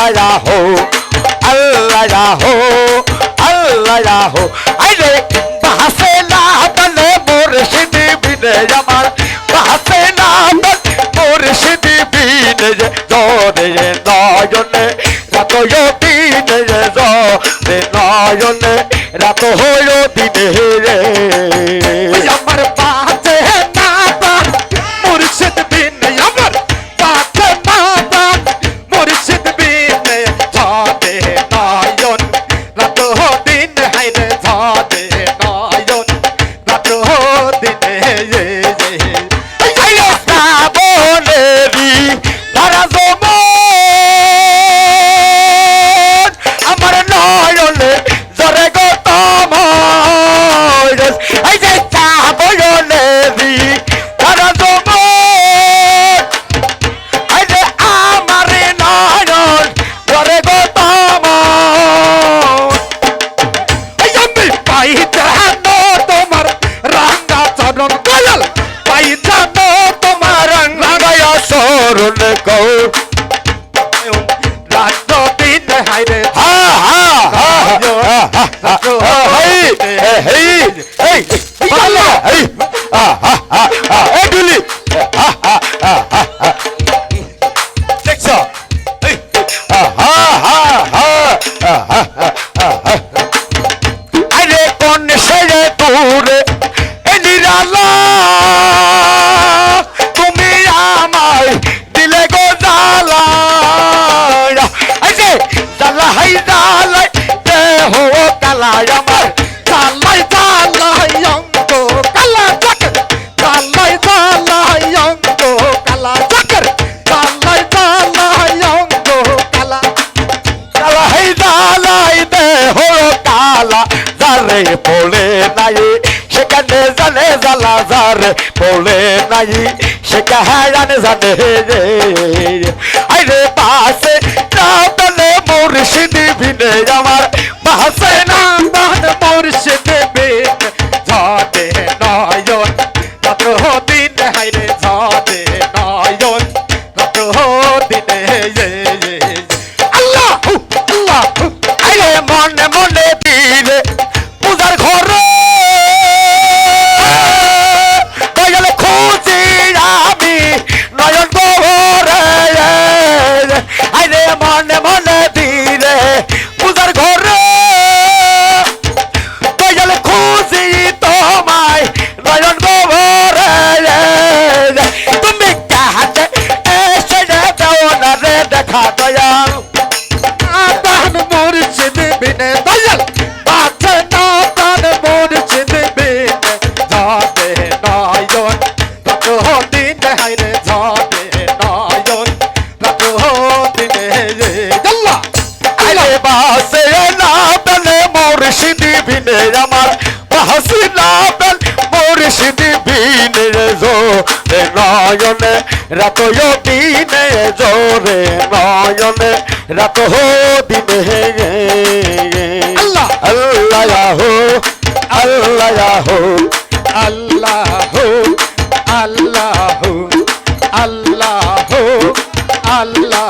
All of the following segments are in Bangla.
আল্লাহ রাহো আল্লাহ রাহো আল্লাহ রাহো। আরে বাসে না বলে মুর্শিদ বিনে আমার বাসে না বলে মুর্শিদ বিনে যে দরে নয়নে, রাত দিনে রে নয়নে, রাত হলো দিনে রে। এই পালা এই আ আ আ এই ডুলি আ আ আ আ দেখছ এই আ হা হা হা আ হা হা আরে কোন সেরে দূরে এ নিরালা তুমি আমায় দিলে গো জালা এই যে জালা হাই জালা দেহ কালা কালাই দেহ কালা জারে পড়ে নাই, সেখানে জানে জালা জারে পড়ে নাই, সেখানে জানে জানে রে। নয়নে রাত দিনে জোরে নয়নে রাত হো দিনে আল্লাহ। আল্লাহ হো আল্লাহ হো আল্লাহ হো আল্লাহ হো আল্লাহ হো আল্লাহ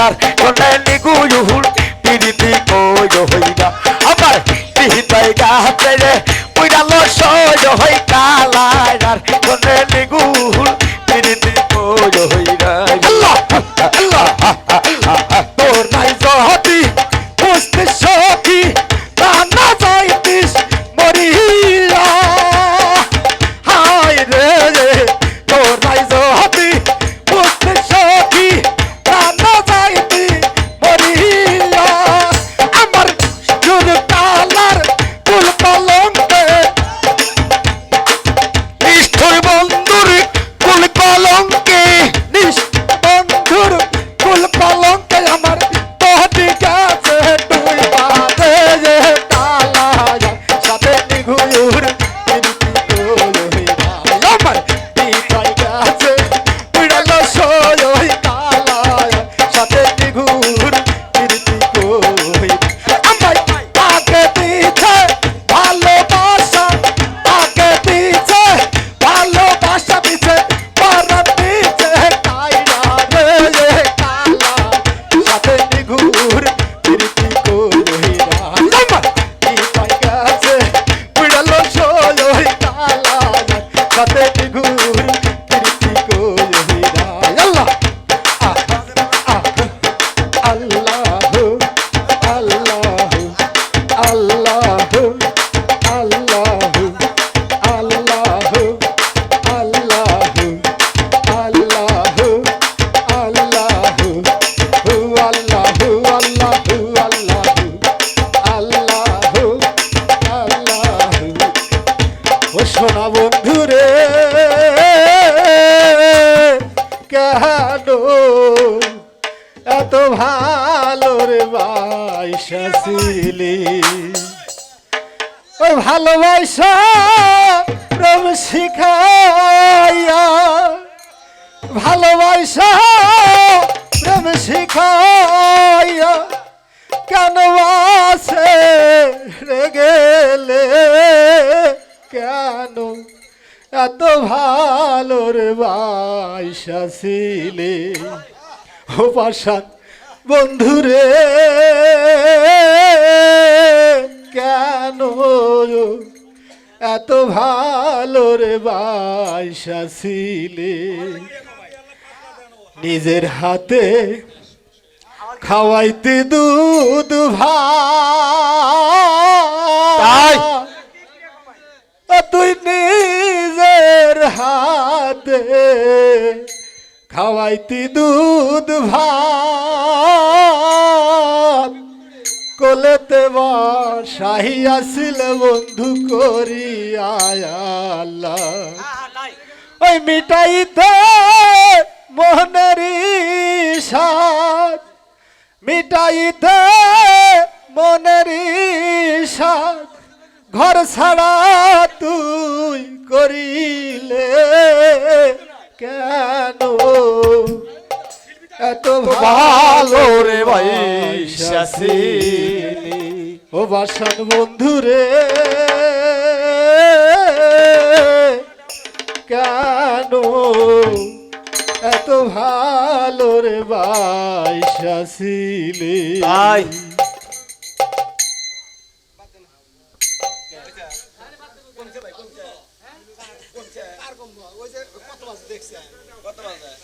যার কোনে নিগুয়ুহুল পিরিতি কয় হইরা। আবার পিহিতাই গাতে রে, উইরালো সয় হই কালায়। যার কোনে নিগুহুল পিরিতি কয় হইরা। আল্লাহ আল্লাহ। কেন? এত ভালো রে বাইশিলি ও ভালোবাস প্রেম শিখাইয়া। ভালোবাস প্রেম শিখাইয়া। কেন আছে রে গেলে? কেন? এত ভালো রে বা বৈশা ছিলে। ও বন্ধু বন্ধুরে কেন এত ভালো রে বাইশা ছিলে? নিজের হাতে খাওয়াইতে দুধ ভাই তুই নিজের হাতে খাওয়াইতি দুধ, ভাত। কোলেতে বাহি আসিল বন্ধু করি আয়াল্লা ওই মিটাইতে মোহনের সাত মিটাইতে ঘর ছাড়া তুই করিলে কেন? এত ভালো রে ভাই ও বাসন বন্ধু রে কেন? এত ভালো রে বাইশাসিলি ভাই Quanto mais é?